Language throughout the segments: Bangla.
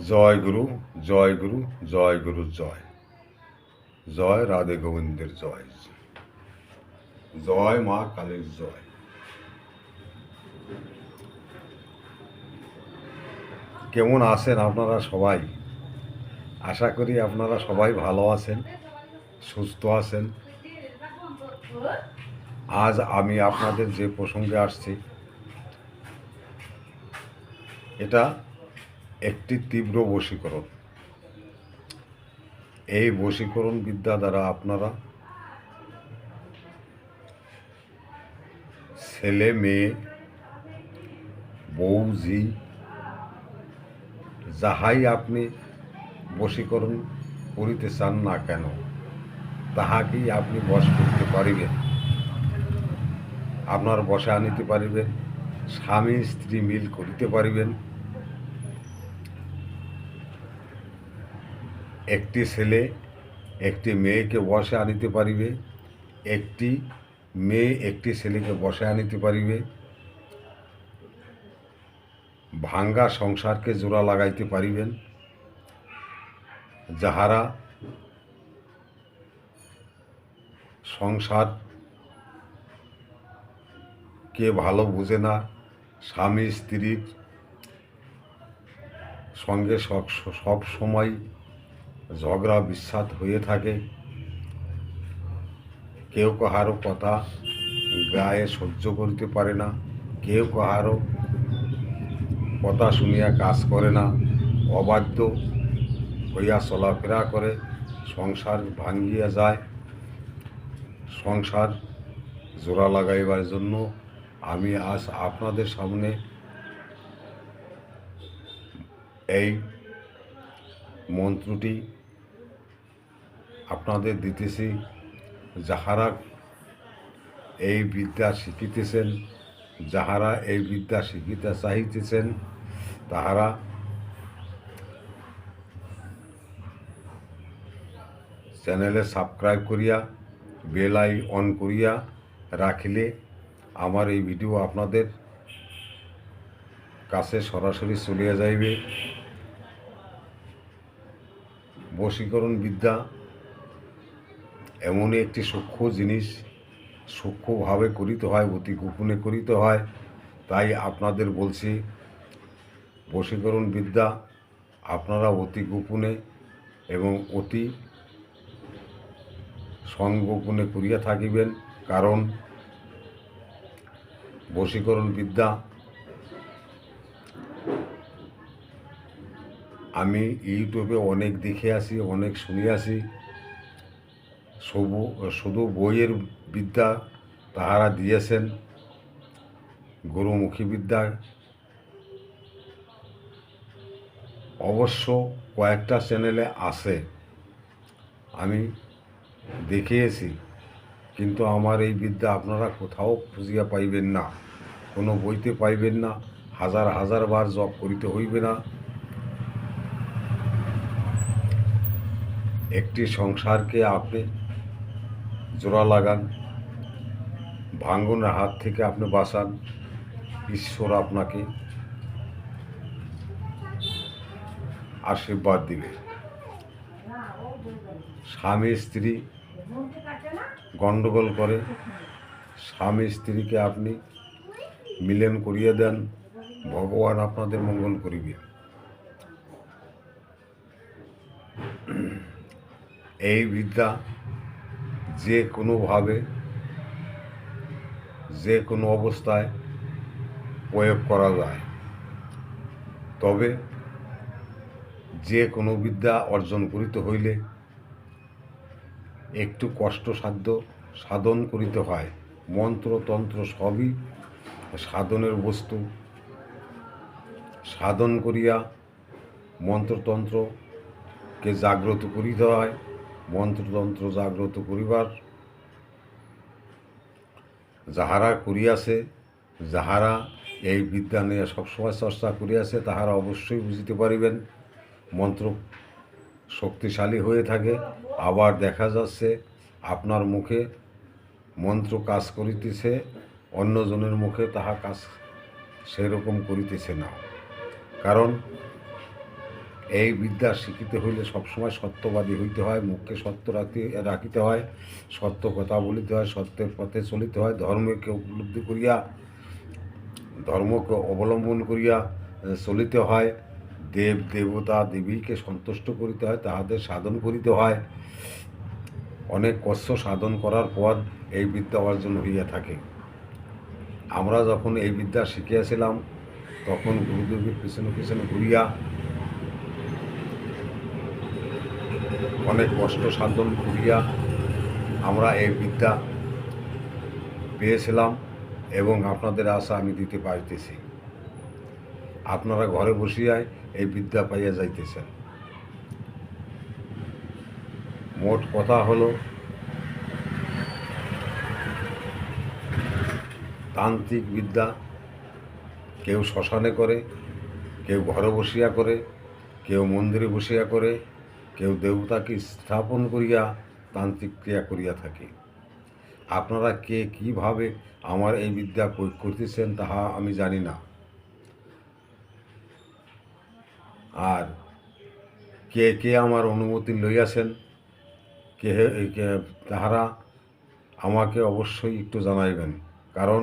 জয় গুরু জয় গুরু জয় গুরু, জয়। জয় রাধে গোবিন্দের জয়। জয় মা কালীর জয়। কেমন আছেন আপনারা সবাই? আশা করি আপনারা সবাই ভালো আছেন, সুস্থ আছেন। আজ আমি আপনাদের যে প্রসঙ্গে আসছি, এটা একটি তীব্র বশীকরণ। এই বশীকরণ বিদ্যা দ্বারা আপনারা ছেলে, মেয়ে বৌজি যাহাই আপনি বশীকরণ করিতে চান না কেন, তাহাকেই আপনি বশ করতে পারিবেন। আপনার বসে আনিতে পারিবেন, স্বামী, স্ত্রী মিল করিতে পারিবেন একটি ছেলে একটি মেয়েকে বসে আনিতে পারিবে, একটি মেয়ে একটি ছেলেকে বসে আনিতে পারিবে, ভাঙ্গা সংসারকে জোড়া লাগাইতে পারিবেন, যাহারা সংসার কে ভালো বুঝে না, স্বামী, স্ত্রীর সঙ্গে সব সময় ঝগড়া বিস্বাদ হয়ে থাকে। কেউ কাহারও কথা গায়ে সহ্য করিতে পারে না। কেউ কাহারও কথা শুনিয়া কাজ করে না। অবাধ্য হইয়া চলাফেরা করে। সংসার ভাঙ্গিয়া যায়। সংসার জোড়া লাগাইবার জন্য আমি আজ আপনাদের সামনে এই মন্ত্রটি আপনাদের দিতেছি। যাহারা এই বিদ্যা শিখিতেছেন, যাহারা এই বিদ্যা শিখিতে চাহিতেছেন, তাহারা চ্যানেলে সাবস্ক্রাইব করিয়া, বেল আই অন করিয়া রাখিলে আমার এই ভিডিও আপনাদের কাছে সরাসরি চলিয়া যাইবে। বশীকরণ বিদ্যা এমনই একটি সূক্ষ্ম জিনিস সূক্ষ্মভাবে করিতে হয়, অতি গোপনে করিতে হয়। তাই আপনাদের বলছি, বশীকরণ বিদ্যা আপনারা অতি গোপনে এবং অতি সংগোপনে করিয়া থাকিবেন। কারণ বশীকরণ বিদ্যা আমি ইউটিউবে অনেক দেখে আসি, অনেক শুনে আসি। শুধু শুধু বইয়ের বিদ্যা তাহারা দিয়েছেন, গুরুমুখী বিদ্যা। অবশ্য কয়েকটা চ্যানেলে আছে, আমি দেখিয়েছি কিন্তু আমার এই বিদ্যা আপনারা কোথাও খুঁজিয়া পাইবেন না, কোনো বইতে পাইবেন না, হাজার হাজার বার জপ করিতে হইবে না। একটি সংসারকে আপনি জোড়া লাগান, ভাঙ্গনের হাত থেকে আপনি বাঁচান, ঈশ্বর আপনাকে আশীর্বাদ দিবে। স্বামী, স্ত্রী গণ্ডগোল করে, স্বামী, স্ত্রীকে আপনি মিলন করিয়ে দেন, ভগবান আপনাদের মঙ্গল করিবে। এই বিদ্যা যে কোনোভাবে যে কোনো অবস্থায় প্রয়োগ করা যায়। তবে যে কোনো বিদ্যা অর্জন করিতে হইলে একটু কষ্টসাধ্য সাধন করিতে হয়। মন্ত্রতন্ত্র সবই সাধনের বস্তু। সাধন করিয়া মন্ত্রতন্ত্রকে জাগ্রত করিতে হয়। মন্ত্রতন্ত্র জাগ্রত করিবার। যাহারা করিয়াছে, যাহারা এই বিদ্যা নিয়ে সবসময় চর্চা করিয়াছে, তাহারা অবশ্যই বুঝিতে পারিবেন। মন্ত্র শক্তিশালী হয়ে থাকে। আবার দেখা যাচ্ছে, আপনার মুখে মন্ত্র কাজ করিতেছে, অন্যজনের মুখে তাহা কাজ সেরকম করিতেছে না। কারণ এই বিদ্যা শিখিতে হইলে সবসময় সত্যবাদী হইতে হয়, মুখকে সত্য রাখতে, রাখিতে হয়, সত্য কথা বলিতে হয়, সত্যের পথে চলিতে হয়, ধর্মকে উপলব্ধি করিয়া, ধর্মকে অবলম্বন করিয়া চলিতে হয়। দেব, দেবতা, দেবীকে সন্তুষ্ট করিতে হয়, তাহাদের সাধন করিতে হয়। অনেক কষ্ট সাধন করার পর এই বিদ্যা অর্জন হইয়া থাকে। আমরা যখন এই বিদ্যা শিখিয়াছিলাম, তখন গুরুদেবের পিছনে পিছনে ঘুরিয়া অনেক কষ্ট সাধন করিয়া আমরা এই বিদ্যা পেয়েছিলাম এবং আপনাদের আশা আমি দিতে পাইতেছি আপনারা ঘরে বসিয়ায় এই বিদ্যা পাইয়া যাইতেছেন। মোট কথা হলো, তান্ত্রিক বিদ্যা কেউ শ্মশানে করে, কেউ ঘরে বসিয়া করে, কেউ মন্দিরে বসিয়া করে কেউ দেবতাকে স্থাপন করিয়া তান্ত্রিক ক্রিয়া করিয়া থাকে। আপনারা কে কীভাবে আমার এই বিদ্যা প্রয়োগ করতেছেন তাহা আমি জানি না। আর কে কে আমার অনুমতি লইয়াছেন? কে তাহারা আমাকে অবশ্যই একটু জানাইবেন। কারণ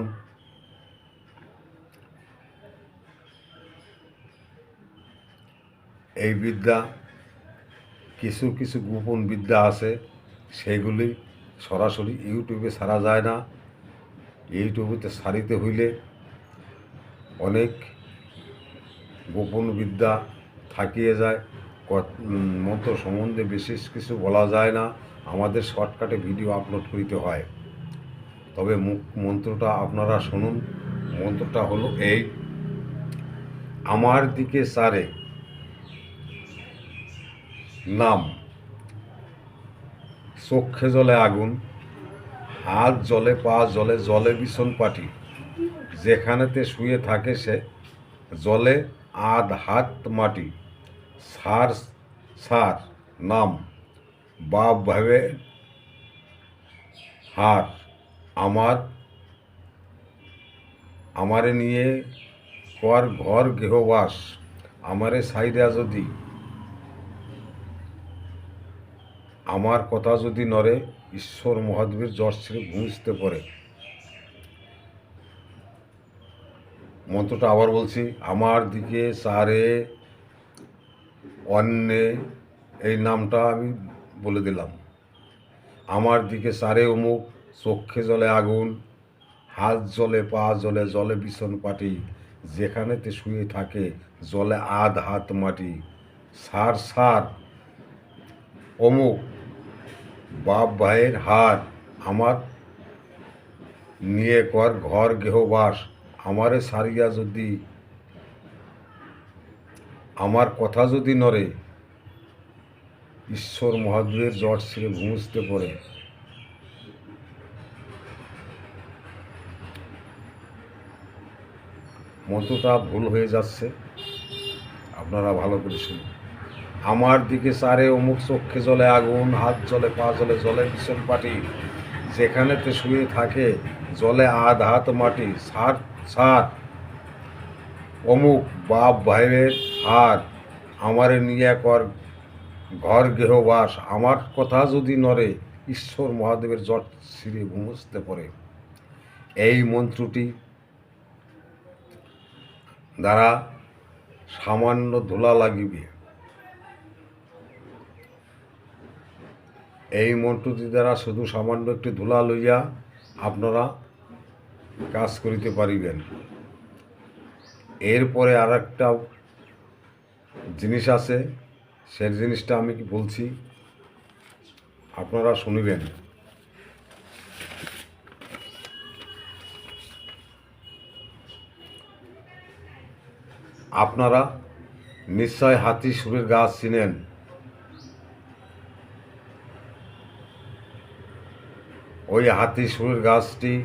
এই বিদ্যা কিছু কিছু গোপন বিদ্যা আছে সেগুলি সরাসরি ইউটিউবে ছাড়া যায় না। ইউটিউবেতে সারিতে হইলে অনেক গোপন বিদ্যা থাকিয়ে যায়। মন্ত্র সম্বন্ধে বিশেষ কিছু বলা যায় না। আমাদের শর্টকাটে ভিডিও আপলোড করিতে হয়। তবে মন্ত্রটা আপনারা শুনুন। মন্ত্রটা হলো এই, আমার দিকে সারে নাম। চক্ষে জলে আগুন, হাত জলে পা জলে জলে বিছন পাটি। যেখানেতে শুয়ে থাকে সে জলে আধ হাত মাটি। সার সার, নাম। বাপ ভাবে হার। আমার, আমারে নিয়ে কর ঘর গৃহবাস। আমারে সাইরা যদি আমার কথা যদি নরে ঈশ্বর মহাদেবের জ্বর ছেড়ে ঘুমতে পড়ে। মন্ত্রটা আবার বলছি, আমার দিকে সারে অন্যে এই নামটা আমি বলে দিলাম। আমার দিকে সারে অমুক চক্ষে জলে আগুন, হাত জলে, পা জলে জলে ভীষণ পাটি, যেখানেতে শুয়ে থাকে জলে আধ হাত মাটি। সার সার, অমুক বাপ ভাইয়ের হার আমার নিয়ে কর, ঘর গৃহবাস। আমারে সারিয়া যদি, আমার কথা যদি নরে ঈশ্বর মহাদেবের জট ছেড়ে ঘুমসতে পড়ে মন্ত্রটা ভুল হয়ে যাচ্ছে। আপনারা ভালো করে শুনুন। আমার দিকে সারে অমুক চক্ষে জলে আগুন, হাত জলে, পা জলে জলে ভীষণ পাটি। যেখানেতে শুয়ে থাকে, জলে আধ হাত মাটি, সার সার। অমুক বাপ ভাইয়ের হাত আমারে নিয়ে কর, ঘর গৃহবাস। আমার কথা যদি নরে ঈশ্বর মহাদেবের জট ছিঁড়ে ঘুমসতে পড়ে এই মন্ত্রটি দ্বারা সামান্য ধুলা লাগিবে। এই মন্ত্রটি দ্বারা শুধু সামান্য একটি ধুলা লইয়া আপনারা কাজ করিতে পারিবেন। এরপরে আর একটা জিনিস আছে, সে জিনিসটা আমি কি বলছি, আপনারা শুনিবেন। আপনারা নিশ্চয় হাতি, সুরের গাছ চিনেন। ওই হাতি সুরের গাছটি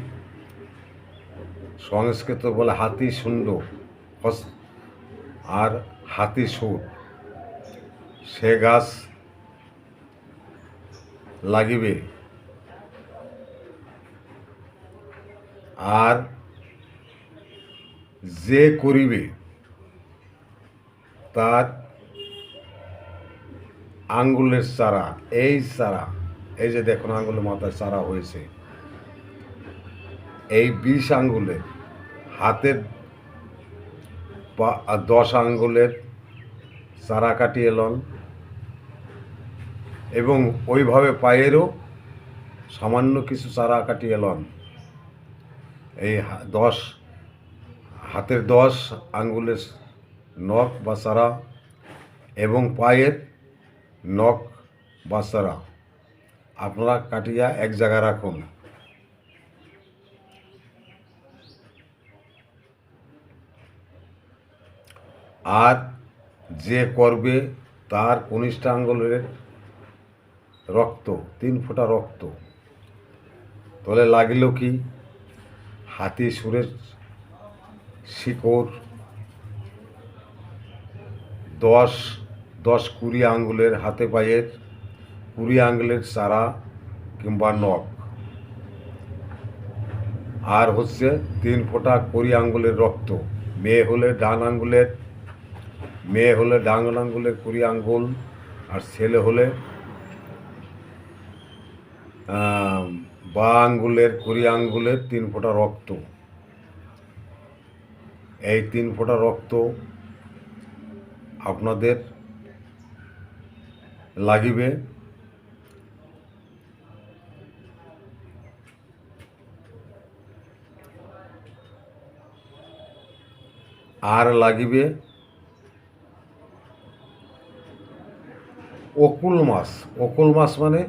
সংস্কৃত বলে হাতি হস- আর হাতি সুর। সে গাছ লাগিবে। আর যে করিবে, তার আঙ্গুলের চারা, এই চারা এই যে দেখুন আঙ্গুলের মাথায় চারা হয়েছে। এই বিশ আঙ্গুলের হাতের দশ আঙ্গুলের চারা কাটিয়ে লন এবং ওইভাবে পায়েরও সামান্য কিছু চারা কাটিয়ে লন। এই দশ, হাতের দশ আঙ্গুলের নখ বা চারা এবং পায়ের নখ বা চারা। আপনারা কাটিয়া এক জায়গায় রাখুন। আর যে করবে তার কনিষ্ঠ আঙ্গুলের রক্ত, তিন ফোঁটা রক্ত। তলে লাগিল কি? হাতি সুরের শিকড়, দশ দশ কুড়ি আঙ্গুলের হাতে পায়ের কুড়ি আঙ্গুলের চারা কিংবা নখ আর হচ্ছে তিন ফোঁটা কুড়ি আঙ্গুলের রক্ত মেয়ে হলে ডান আঙ্গুলের মেয়ে হলে ডান আঙ্গুলের কুড়ি আঙ্গুল আর ছেলে হলে বা আঙ্গুলের কুড়ি আঙ্গুলের তিন ফোঁটা রক্ত এই তিন ফোঁটা রক্ত আপনাদের লাগিবে আর লাগিবে অকুল মাছ। অকুল মাছ মানে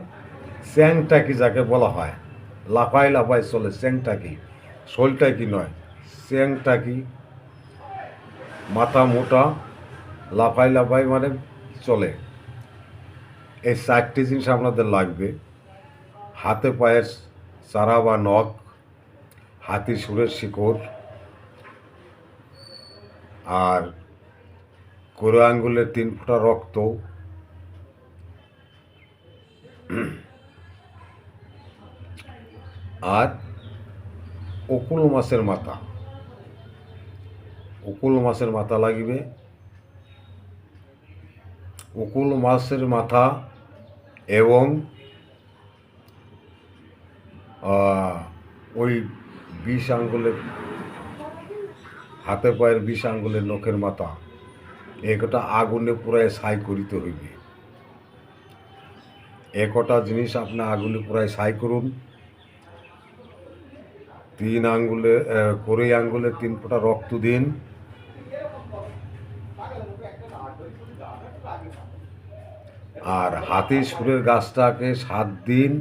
চ্যাংটাকি যাকে বলা হয়। লাফাই লাফাই চলে চ্যাংটাকি। শোলটাকি নয়, চ্যাংটাকি। মাথা মোটা, লাফাই লাফাই মানে চলে। এই চারটি জিনিস আপনাদের লাগবে। হাতে পায়ের চারা বা নখ হাতির সুরের শিকড় আর কোরো আঙ্গুলের তিন ফোঁটা রক্ত। আর অকুল মাছের মাথা। উকুল মাছের মাথা লাগিবে। উকুল মাছের মাথা এবং ওই বিষ আঙ্গুলের হাতে পায়ের বিষ আঙ্গুলের নখের মাথা। একটা আগুনে পুরায় ছাই করিতে হইবে। একটা জিনিস আপনি আগুনে পুরায় ছাই করুন। তিন আঙ্গুলে কোড়ই আঙ্গুলে তিন ফোঁটা রক্ত দিন। আর হাতি সুরের গাছটাকে সাত দিন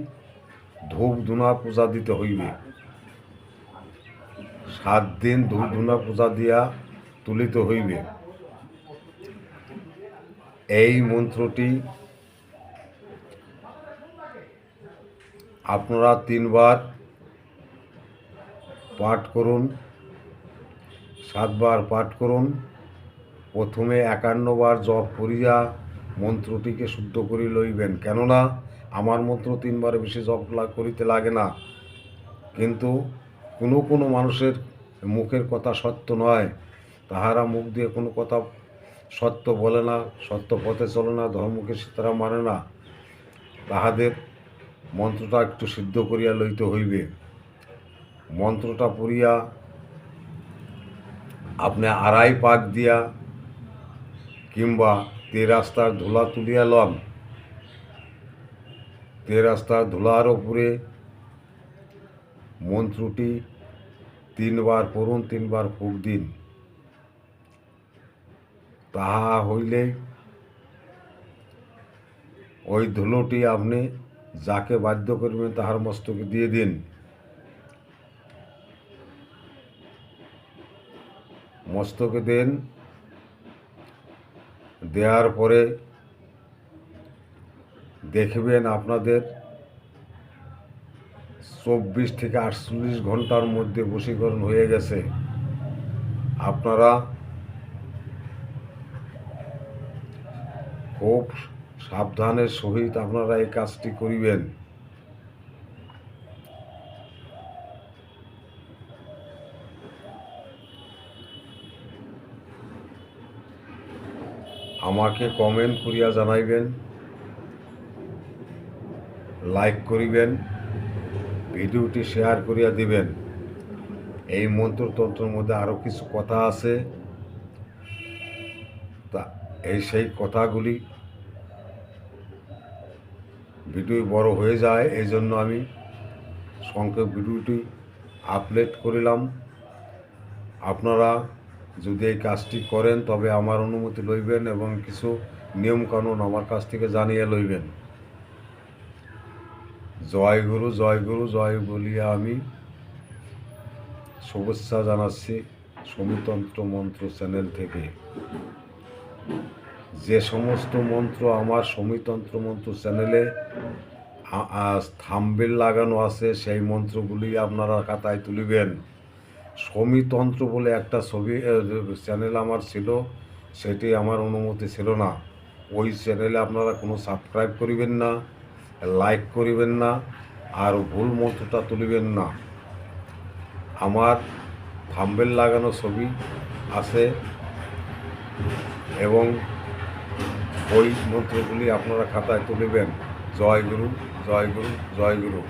ধূপ ধুনা পূজা দিতে হইবে। সাত দিন ধূপ ধুনা পূজা দিয়া তুলিতে হইবে। এই মন্ত্রটি আপনারা তিনবার পাঠ করুন, সাতবার পাঠ করুন। প্রথমে একান্নবার জপ করিয়া মন্ত্রটিকে শুদ্ধ করি লইবেন। কেননা আমার মন্ত্র তিনবার বেশি জপ করিতে লাগে না। কিন্তু কোনো কোনো মানুষের মুখের কথা সত্য নয়। তাহারা মুখ দিয়ে কোনো কথা সত্য বলে না, সত্য পথে চলে না, ধর্মকে সে তারা মানে না। তাহাদের মন্ত্রটা একটু সিদ্ধ করিয়া লইতে হইবে। মন্ত্রটা পড়িয়া আপনি আড়াই পাক দিয়া কিংবা তে রাস্তার ধুলা তুলিয়া লন। তে রাস্তার ধুলার উপরে মন্ত্রটি তিনবার পড়ুন, তিনবার ফুক দিন। তাহা হইলে ওই ধুলোটি আপনি যাকে বাধ্য করবেন তাহার মস্তকে দিয়ে দিন। মস্তকে দেন। দেওয়ার পরে দেখবেন আপনাদের চব্বিশ থেকে আটচল্লিশ ঘণ্টার মধ্যে বশীকরণ হয়ে গেছে। আপনারা খুব সাবধানের সহিত আপনারা এই কাজটি করিবেন। আমাকে কমেন্ট করিয়া জানাইবেন লাইক করিবেন ভিডিওটি শেয়ার করিয়া দিবেন। এই মন্ত্রতন্ত্রের মধ্যে আরও কিছু কথা আছে। তা, এই সেই কথাগুলি ভিডিও বড় হয়ে যায়, এই জন্য আমি সংক্ষেপ ভিডিওটি আপলোড করিলাম। আপনারা যদি এই কাজটি করেন, তবে আমার অনুমতি লইবেন এবং কিছু নিয়মকানুন আমার কাছ থেকে জানিয়ে লইবেন। জয় গুরু জয় গুরু, জয় বলিয়া আমি। শুভেচ্ছা জানাচ্ছি সমিতন্ত্র মন্ত্র চ্যানেল থেকে। যে সমস্ত মন্ত্র আমার সমিতন্ত্র মন্ত্র চ্যানেলে থাম্বেল লাগানো আছে, সেই মন্ত্রগুলি আপনারা খাতায় তুলিবেন। সমিতন্ত্র বলে একটা ছবি চ্যানেল আমার ছিল, সেটি আমার অনুমতি ছিল না। ওই চ্যানেলে আপনারা কোনো সাবস্ক্রাইব করিবেন না। লাইক করিবেন না আর ভুল মন্ত্রটা তুলিবেন না। আমার থাম্বেল লাগানো ছবি আছে এবং ওই মন্ত্রগুলি আপনারা খাতায় তুলিবেন। জয় গুরু জয় গুরু জয় গুরু।